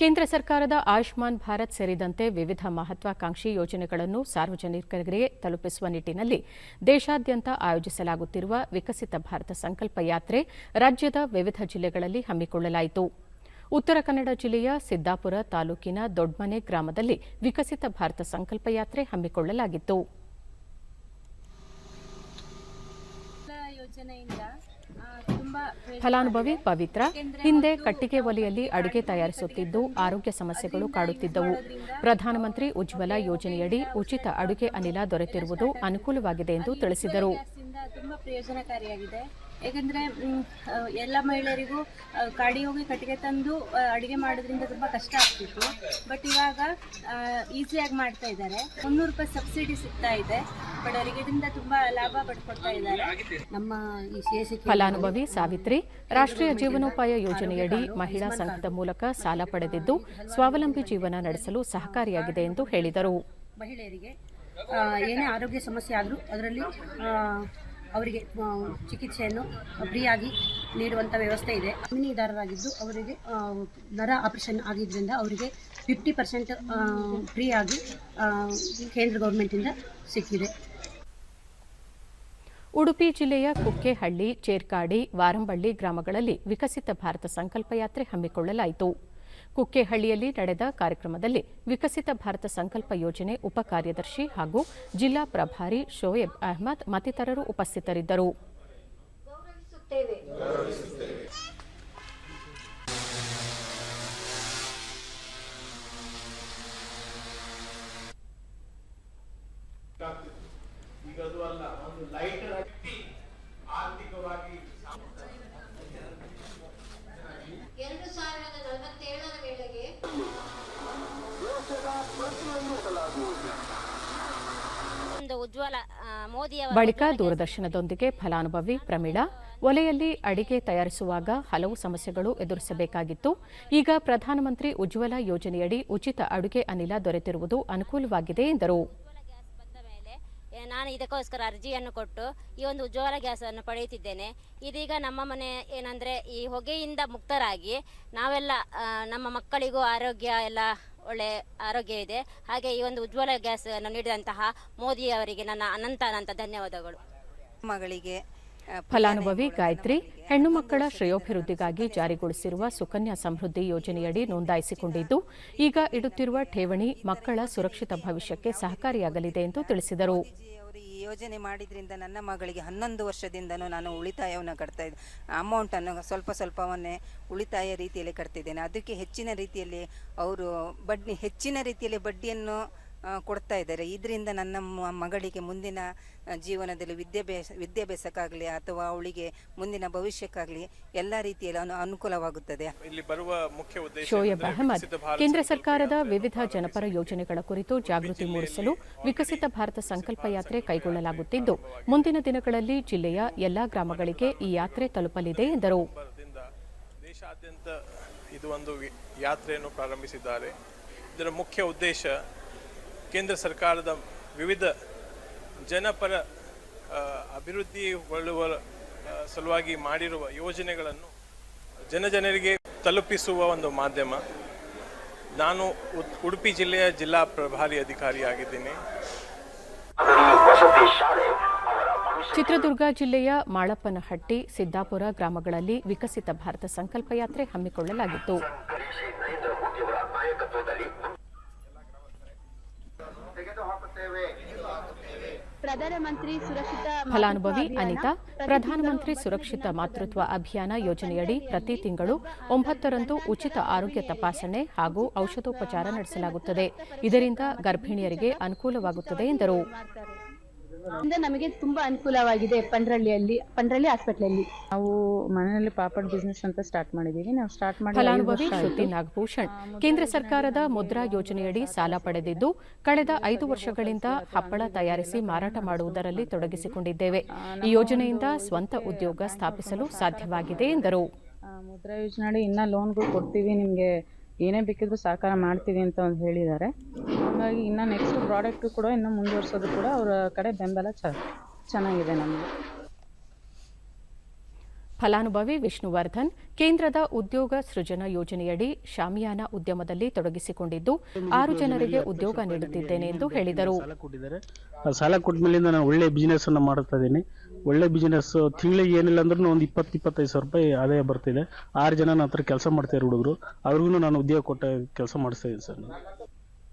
ಕೇಂದ್ರ ಸರ್ಕಾರದ ಆಯುಷ್ಮಾನ್ ಭಾರತ್ ಸೇರಿದಂತೆ ವಿವಿಧ ಮಹತ್ವಾಕಾಂಕ್ಷಿ ಯೋಜನೆಗಳನ್ನು ಸಾರ್ವಜನಿಕರಿಗೆ ತಲುಪಿಸುವ ನಿಟ್ಟಿನಲ್ಲಿ ದೇಶಾದ್ಯಂತ ಆಯೋಜಿಸಲಾಗುತ್ತಿರುವ ವಿಕಸಿತ ಭಾರತ ಸಂಕಲ್ಪ ಯಾತ್ರೆ ರಾಜ್ಯದ ವಿವಿಧ ಜಿಲ್ಲೆಗಳಲ್ಲಿ ಹಮ್ಮಿಕೊಳ್ಳಲಾಯಿತು. ಉತ್ತರ ಕನ್ನಡ ಜಿಲ್ಲೆಯ ಸಿದ್ದಾಪುರ ತಾಲೂಕಿನ ದೊಡ್ಮನೆ ಗ್ರಾಮದಲ್ಲಿ ವಿಕಸಿತ ಭಾರತ ಸಂಕಲ್ಪ ಯಾತ್ರೆ ಹಮ್ಮಿಕೊಳ್ಳಲಾಗಿತ್ತು ಯೋಜನೆಯಿಂದ ಆ, ತುಂಬಾ ಪ್ರಯೋಜನ ಫಲಾನುಭವಿ ಪವಿತ್ರ. ಹಿಂದೆ ಕಟ್ಟಿಗೆ ಒಲೆಯಲ್ಲಿ ಅಡುಗೆ ತಯಾರಿಸುತ್ತಿದ್ದು ಆರೋಗ್ಯ ಸಮಸ್ಯೆಗಳು ಕಾಡುತ್ತಿದ್ದವು. ಪ್ರಧಾನಮಂತ್ರಿ ಉಜ್ವಲ ಯೋಜನೆಯಡಿ ಉಚಿತ ಅಡುಗೆ ಅನಿಲ ದೊರೆತಿರುವುದು ಅನುಕೂಲವಾಗಿದೆ ಎಂದು ತಿಳಿಸಿದರು. ತುಂಬಾ ಪ್ರಯೋಜನಕಾರಿಯಾಗಿದೆ. ಏಕೆಂದರೆ ಎಲ್ಲ ಮಹಿಳೆಯರಿಗೂ ಹೋಗಿ ಕಟ್ಟಿಗೆ ತಂದು ಅಡುಗೆ ಮಾಡೋದ್ರಿಂದ ತುಂಬ ಕಷ್ಟ ಆಗ್ತಿತ್ತು. ಬಟ್ ಇವಾಗ ಈಸಿಯಾಗಿ ಮಾಡ್ತಾ ಇದ್ದಾರೆ. ಮುನ್ನೂರು ರೂಪಾಯಿ ಸಬ್ಸಿಡಿ ಸಿಗ್ತಾ ಇದೆ. ಬಡವರಿಗೆ ಇದರಿಂದ ತುಂಬಾ ಲಾಭ ಪಡ್ಕೊಳ್ತಾ ಇದ್ದಾರೆ. ನಮ್ಮ ಈ ಫಲಾನುಭವಿ ಸಾವಿತ್ರಿ ರಾಷ್ಟ್ರೀಯ ಜೀವನೋಪಾಯ ಯೋಜನೆಯಡಿ ಮಹಿಳಾ ಸಂಘದ ಮೂಲಕ ಸಾಲ ಪಡೆದಿದ್ದು ಸ್ವಾವಲಂಬಿ ಜೀವನ ನಡೆಸಲು ಸಹಕಾರಿಯಾಗಿದೆ ಎಂದು ಹೇಳಿದರು. ಮಹಿಳೆಯರಿಗೆ ಏನೇ ಆರೋಗ್ಯ ಸಮಸ್ಯೆ ಆದರೂ ಅದರಲ್ಲಿ ಅವರಿಗೆ ಚಿಕಿತ್ಸೆಯನ್ನು ಫ್ರೀಯಾಗಿ ನೀಡುವಂಥ ವ್ಯವಸ್ಥೆ ಇದೆ. ಅಮಿನಿದಾರರಾಗಿದ್ದು ಅವರಿಗೆ ನರ ಆಪರೇಷನ್ ಆಗಿದ್ದರಿಂದ ಅವರಿಗೆ ಫಿಫ್ಟಿ ಪರ್ಸೆಂಟ್ ಫ್ರೀಯಾಗಿ ಕೇಂದ್ರ ಗೌರ್ಮೆಂಟಿಂದ ಸಿಕ್ಕಿದೆ. ಉಡುಪಿ ಜಿಲ್ಲೆಯ ಕುಕ್ಕೆಹಳ್ಳಿ, ಚೇರ್ಕಾಡಿ, ವಾರಂಬಳ್ಳಿ ಗ್ರಾಮಗಳಲ್ಲಿ ವಿಕಸಿತ ಭಾರತ ಸಂಕಲ್ಪ ಯಾತ್ರೆ ಹಮ್ಮಿಕೊಳ್ಳಲಾಯಿತು. ಕುಕ್ಕೆಹಳ್ಳಿಯಲ್ಲಿ ನಡೆದ ಕಾರ್ಯಕ್ರಮದಲ್ಲಿ ವಿಕಸಿತ ಭಾರತ ಸಂಕಲ್ಪ ಯೋಜನೆ ಉಪ ಕಾರ್ಯದರ್ಶಿ ಹಾಗೂ ಜಿಲ್ಲಾ ಪ್ರಭಾರಿ ಶೋಯೆಬ್ ಅಹ್ಮದ್ ಮತ್ತಿತರರು ಉಪಸ್ಥಿತರಿದ್ದರು. ಎರಡು ಸಾವಿರದ ನಲವತ್ತೇಳರ ಬಳಿಕ ದೂರದರ್ಶನದೊಂದಿಗೆ ಫಲಾನುಭವಿ ಪ್ರಮೀಳಾ ಒಲೆಯಲ್ಲಿ ಅಡಿಗೆ ತಯಾರಿಸುವಾಗ ಹಲವು ಸಮಸ್ಯೆಗಳು ಎದುರಿಸಬೇಕಾಗಿತ್ತು. ಈಗ ಪ್ರಧಾನಮಂತ್ರಿ ಉಜ್ವಲ ಯೋಜನೆಯಡಿ ಉಚಿತ ಅಡುಗೆ ಅನಿಲ ದೊರೆತಿರುವುದು ಅನುಕೂಲವಾಗಿದೆ ಎಂದರು. ನಾನು ಇದಕ್ಕೋಸ್ಕರ ಅರ್ಜಿಯನ್ನು ಕೊಟ್ಟು ಈ ಒಂದು ಉಜ್ವಲ ಗ್ಯಾಸ್ ಅನ್ನು ಪಡೆಯುತ್ತಿದ್ದೇನೆ. ಇದೀಗ ನಮ್ಮ ಮನೆ ಏನಂದ್ರೆ ಈ ಹೊಗೆಯಿಂದ ಮುಕ್ತರಾಗಿ ನಾವೆಲ್ಲ ನಮ್ಮ ಮಕ್ಕಳಿಗೂ ಆರೋಗ್ಯ ಎಲ್ಲ ಒಳ್ಳೆ ಆರೋಗ್ಯ ಇದೆ. ಹಾಗೆ ಈ ಒಂದು ಉಜ್ವಲ ಗ್ಯಾಸ್ ಅನ್ನು ನೀಡಿದಂತಹ ಮೋದಿ ಅವರಿಗೆ ನನ್ನ ಅನಂತ ಅನಂತ ಧನ್ಯವಾದಗಳು. ಮಗಳಿಗೆ ಫಲಾನುಭವಿ ಗಾಯತ್ರಿ ಹೆಣ್ಣು ಮಕ್ಕಳ ಶ್ರೇಯೋಭಿವೃದ್ಧಿಗಾಗಿ ಜಾರಿಗೊಳಿಸಿರುವ ಸುಕನ್ಯಾ ಸಮೃದ್ಧಿ ಯೋಜನೆಯಡಿ ನೋಂದಾಯಿಸಿಕೊಂಡಿದ್ದು ಈಗ ಇಡುತ್ತಿರುವ ಠೇವಣಿ ಮಕ್ಕಳ ಸುರಕ್ಷಿತ ಭವಿಷ್ಯಕ್ಕೆ ಸಹಕಾರಿಯಾಗಲಿದೆ ಎಂದು ತಿಳಿಸಿದರು. ಯೋಜನೆ ಮಾಡಿದ್ರಿಂದ ನನ್ನ ಮಗಳಿಗೆ ಹನ್ನೊಂದು ವರ್ಷದಿಂದನೂ ನಾನು ಉಳಿತಾಯವನ್ನು ಕಟ್ತಾ ಇದ್ದೆ. ಅಮೌಂಟನ್ನು ಸ್ವಲ್ಪ ಸ್ವಲ್ಪವನ್ನೇ ಉಳಿತಾಯ ರೀತಿಯಲ್ಲಿ ಕಟ್ತಿದ್ದೇನೆ. ಅದಕ್ಕೆ ಹೆಚ್ಚಿನ ರೀತಿಯಲ್ಲಿ ಅವರು ಬಡ್ಡಿ, ಹೆಚ್ಚಿನ ರೀತಿಯಲ್ಲಿ ಬಡ್ಡಿಯನ್ನು ಕೊಡ್ತಾ ಇದ್ದಾರೆ. ಇದರಿಂದ ನನ್ನ ಮಗಳಿಗೆ ಮುಂದಿನ ಜೀವನದಲ್ಲಿ ವಿದ್ಯಾಭ್ಯಾಸ ವಿದ್ಯಾಭ್ಯಾಸಕ್ಕಾಗಲಿ ಅಥವಾ ಅವಳಿಗೆ ಮುಂದಿನ ಭವಿಷ್ಯಕ್ಕಾಗಲಿ ಎಲ್ಲ ರೀತಿಯಲ್ಲಿ ಅನು ಅನುಕೂಲವಾಗುತ್ತದೆ. ಇಲ್ಲಿ ಬರುವ ಮುಖ್ಯ ಉದ್ದೇಶ ಶೋಯಬ್ ಅಹಮದ್ ಕೇಂದ್ರ ಸರ್ಕಾರದ ವಿವಿಧ ಜನಪರ ಯೋಜನೆಗಳ ಕುರಿತು ಜಾಗೃತಿ ಮೂಡಿಸಲು ವಿಕಸಿತ ಭಾರತ ಸಂಕಲ್ಪ ಯಾತ್ರೆ ಕೈಗೊಳ್ಳಲಾಗುತ್ತಿದ್ದು. ಮುಂದಿನ ದಿನಗಳಲ್ಲಿ ಜಿಲ್ಲೆಯ ಎಲ್ಲಾ ಗ್ರಾಮಗಳಿಗೆ ಈ ಯಾತ್ರೆ ತಲುಪಲಿದೆ ಎಂದರು. ದೇಶಾದ್ಯಂತ ಇದು ಒಂದು ಯಾತ್ರೆಯನ್ನು ಪ್ರಾರಂಭಿಸಿದ್ದಾರೆ. ಇದರ ಮುಖ್ಯ ಉದ್ದೇಶ ಕೇಂದ್ರ ಸರ್ಕಾರದ ವಿವಿಧ ಜನಪರ ಅಭಿವೃದ್ಧಿ ಅಭಿವೃದ್ಧಿಗೊಳ್ಳುವ ಸಲುವಾಗಿ ಮಾಡಿರುವ ಯೋಜನೆಗಳನ್ನು ಜನಜನರಿಗೆ ತಲುಪಿಸುವ ಒಂದು ಮಾಧ್ಯಮ. ನಾನು ಉಡುಪಿ ಜಿಲ್ಲೆಯ ಜಿಲ್ಲಾ ಪ್ರಭಾರಿ ಅಧಿಕಾರಿಯಾಗಿದ್ದೇನೆ. ಚಿತ್ರದುರ್ಗ ಜಿಲ್ಲೆಯ ಮಾಳಪ್ಪನಹಟ್ಟಿ ಸಿದ್ದಾಪುರ ಗ್ರಾಮಗಳಲ್ಲಿ ವಿಕಸಿತ ಭಾರತ ಸಂಕಲ್ಪ ಯಾತ್ರೆ ಹಮ್ಮಿಕೊಳ್ಳಲಾಗಿತ್ತು ಪ್ರಧಾನಮಂತ್ರಿ ಸುರಕ್ಷಿತ ಫಲಾನುಭವಿ ಅನಿತಾ ಪ್ರಧಾನಮಂತ್ರಿ ಸುರಕ್ಷಿತ ಮಾತೃತ್ವ ಅಭಿಯಾನ ಯೋಜನೆಯಡಿ ಪ್ರತಿ ತಿಂಗಳು ಒಂಬತ್ತರಂದು ಉಚಿತ ಆರೋಗ್ಯ ತಪಾಸಣೆ ಹಾಗೂ ಔಷಧೋಪಚಾರ ನಡೆಸಲಾಗುತ್ತದೆ. ಇದರಿಂದ ಗರ್ಭಿಣಿಯರಿಗೆ ಅನುಕೂಲವಾಗುತ್ತದೆ ಎಂದರು. ನಮಗೆ ತುಂಬಾ ಅನುಕೂಲವಾಗಿದೆ ಪಂಡ್ರಳ್ಳಿಯಲ್ಲಿ ಪಂಡ್ರಳ್ಳಿ ಹಾಸ್ಪಿಟ್ಲಲ್ಲಿ. ನಾವು ಮನೆಯಲ್ಲಿ ಪಾಪಡ್ ಬಿಸ್ನೆಸ್ ಅಂತ ಸ್ಟಾರ್ಟ್ ಮಾಡಿದ್ದೀವಿ ನಾವು ಸ್ಟಾರ್ಟ್ ಮಾಡಿ ಫಲಾನುಭವಿ ಶ್ರುತಿ ನಾಗಭೂಷಣ್ ಕೇಂದ್ರ ಸರ್ಕಾರದ ಮುದ್ರಾ ಯೋಜನೆಯಡಿ ಸಾಲ ಪಡೆದಿದ್ದು ಕಳೆದ ಐದು ವರ್ಷಗಳಿಂದ ಹಪ್ಪಳ ತಯಾರಿಸಿ ಮಾರಾಟ ಮಾಡುವುದರಲ್ಲಿ ತೊಡಗಿಸಿಕೊಂಡಿದ್ದೇವೆ. ಈ ಯೋಜನೆಯಿಂದ ಸ್ವಂತ ಉದ್ಯೋಗ ಸ್ಥಾಪಿಸಲು ಸಾಧ್ಯವಾಗಿದೆ ಎಂದರು. ಮುದ್ರಾ ಯೋಜನೆ ಇನ್ನ ಇನ್ನೂ ಲೋನ್ಗಳು ಕೊಡ್ತೀವಿ ನಿಮಗೆ. ಏನೇ ಬೇಕಿದ್ರು ಸಹಕಾರ ಮಾಡ್ತೀವಿ ಅಂತ ಒಂದು ಹೇಳಿದ್ದಾರೆ. ಹಾಗಾಗಿ ಇನ್ನು ನೆಕ್ಸ್ಟ್ ಪ್ರಾಡಕ್ಟ್ ಕೂಡ ಇನ್ನೂ ಮುಂದುವರ್ಸೋದು ಕೂಡ ಅವರ ಕಡೆ ಬೆಂಬಲ ಚ, ಚೆನ್ನಾಗಿದೆ ನಮಗೆ. ಫಲಾನುಭವಿ ವಿಷ್ಣುವರ್ಧನ್, ಕೇಂದ್ರದ ಉದ್ಯೋಗ ಸೃಜನ ಯೋಜನೆಯಡಿ ಶಾಮಿಯಾನ ಉದ್ಯಮದಲ್ಲಿ ತೊಡಗಿಸಿಕೊಂಡಿದ್ದು, ಆರು ಜನರಿಗೆ ಉದ್ಯೋಗ ನೀಡುತ್ತಿದ್ದೇನೆ ಎಂದು ಹೇಳಿದರು. ಸಾಲ ಕೊಟ್ಟಮೇಲಿಂದ ನಾನು ಒಳ್ಳೆ ಬಿಸಿನೆಸ್ ಅನ್ನ ಮಾಡ್ತಾ ಇದ್ದೀನಿ. ಒಳ್ಳೆ ಬಿಸಿನೆಸ್ ತಿಂಗಳಿಗೆ ಏನಿಲ್ಲ ಅಂದ್ರೂ ಒಂದು ಇಪ್ಪತ್ತು, ಇಪ್ಪತ್ತೈದು ಸಾವಿರ ರೂಪಾಯಿ ಆದಾಯ ಬರ್ತಿದೆ. ಆರು ಜನ ನನ್ನ ಹತ್ರ ಕೆಲಸ ಮಾಡ್ತಾರೆ ಹುಡುಗರು. ಅವ್ರಿಗೂ ನಾನು ಉದ್ಯೋಗ ಕೊಟ್ಟ ಕೆಲಸ ಮಾಡಿಸ್ತಾ ಇದ್ದೀನಿ ಸರ್